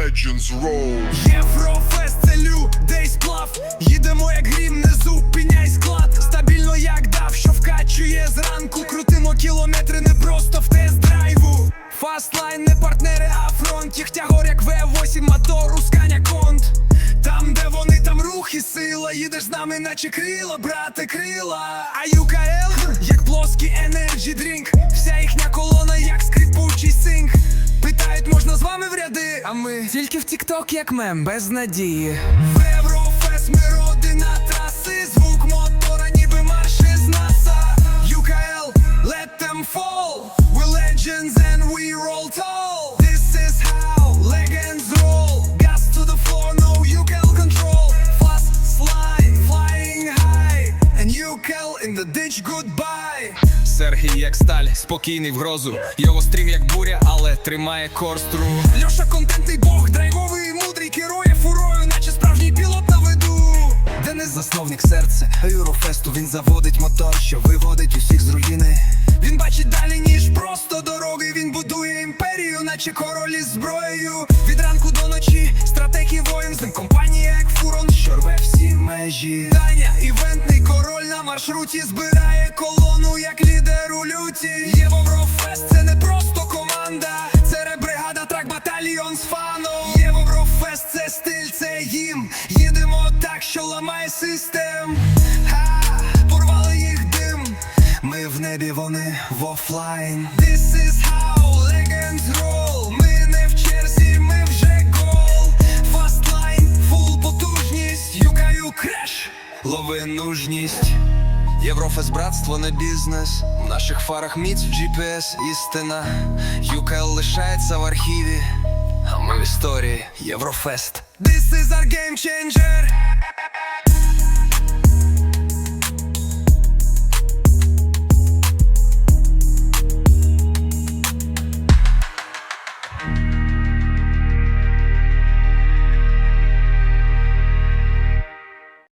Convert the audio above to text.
legends roll. Єврофест це людей сплав. Їдемо як грім, не зупиняй склад. Стабільно як дав, що вкачує зранку. Крутимо кілометри не просто в тест-драйву. Фастлайн не партнери, а фронт. Їх тягор як V8 мотор, усканя конт. Там, де вони, там рух і сила. Їдеш з нами, наче крила, брате, крила. А ЮКЛ, як плоский енерджі дрінк ми тільки в Тікток, як мем, без надії. В Єврофест ми родина траси, звук мотора, ніби марші з НАСА. UKL, let them fall. Legends and in the ditch, goodbye. Сергій як сталь, спокійний в грозу. Його стрім як буря, але тримає корстру. Льоша контентний бог, драйвовий, мудрий керує фурою, наче справжній пілот на виду. Денис засновник серце Юрофесту він заводить мотор, що виводить усіх з руїни. Він бачить далі, ніж просто дороги. Він будує імперію, наче король із зброєю. Від ранку до ночі стратегії воїн з ним компанія, як фурон, що рве всі межі. Даня, король маршруті збирає колону, як лідер у люті. Єврофест це не просто команда, це ребригада, трак батальйон з фаном. Єврофест це стиль, це їм. Їдемо так, що ламає систем. Ха, порвали їх дим. Ми в небі, вони в офлайн. This is how legends roll. Лови нужність. Єврофест братство не бізнес. В наших фарах міць, GPS, істина. UKL лишається в архіві. А ми в історії Єврофест. This is our game changer.